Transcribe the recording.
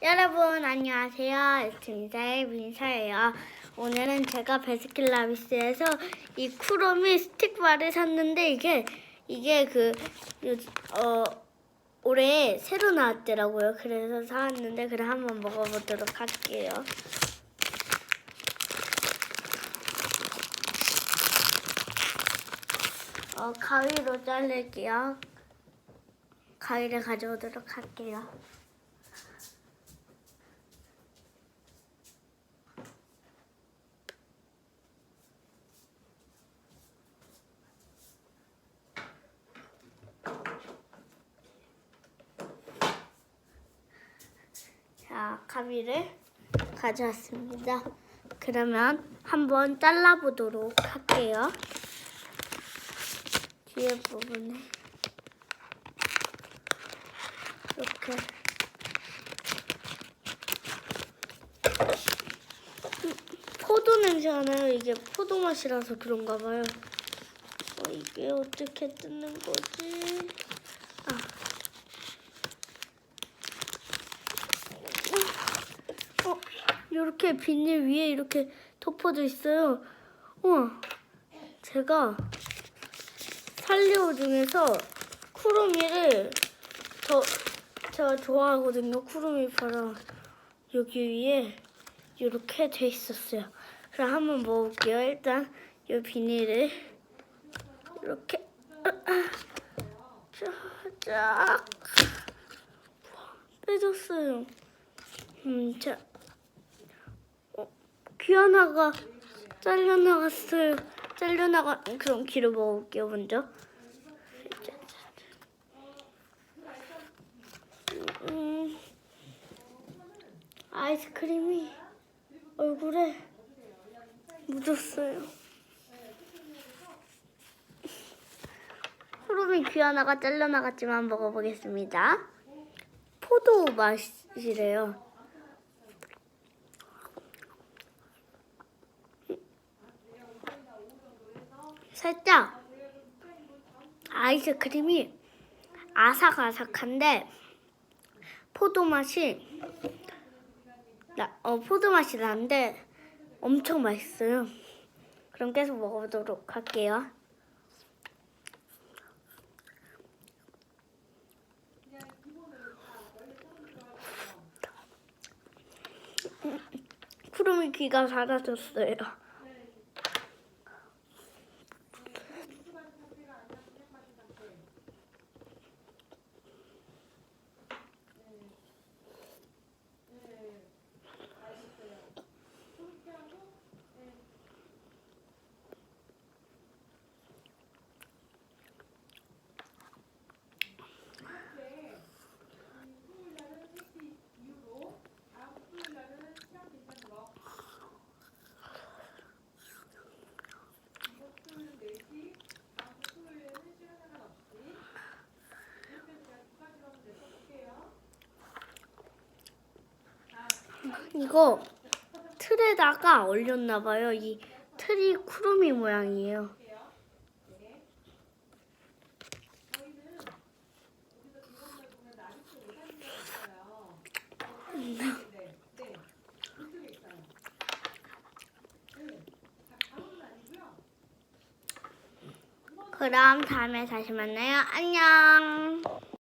여러분 안녕하세요. 에스미사의 민사예요. 오늘은 제가 베스킨라빈스에서 이 쿠로미 스틱바를 샀는데 이게 이게 그 어 올해 새로 나왔더라고요. 그래서 사왔는데 그래 한번 먹어보도록 할게요. 어 가위로 자를게요. 가위를 가져오도록 할게요. 자, 가위를 가져왔습니다. 그러면 한번 잘라보도록 할게요. 뒤에 부분에 이렇게 음, 포도 냄새가 나요. 이게 포도 맛이라서 그런가 봐요. 어, 이게 어떻게 뜯는 거지? 아. 어, 이렇게 비닐 위에 이렇게 덮어져 있어요. 우와, 제가 살리오 중에서 쿠루미를 더 제가 좋아하거든요. 쿠루미 바로 여기 위에 이렇게 돼 있었어요. 그럼 한번 먹어볼게요. 일단 이 비닐을 이렇게 쫙 빼줬어요. 음, 자, 어, 귀 하나가 잘려나갔어요. 잘려나가, 그럼 귀를 먹어볼게요, 먼저. 음, 아이스크림이 얼굴에 묻었어요. 소름이 귀 하나가 잘려나갔지만 먹어보겠습니다. 포도 맛이래요. 살짝 아이스크림이 아삭아삭한데 포도 맛이 나, 어, 포도 맛이 나는데 엄청 맛있어요. 그럼 계속 먹어보도록 할게요. 쿠루미 귀가 사라졌어요. 이거 틀에다가 올렸나 봐요. 이 틀이 쿠루미 모양이에요. 그럼 다음에 다시 만나요. 안녕.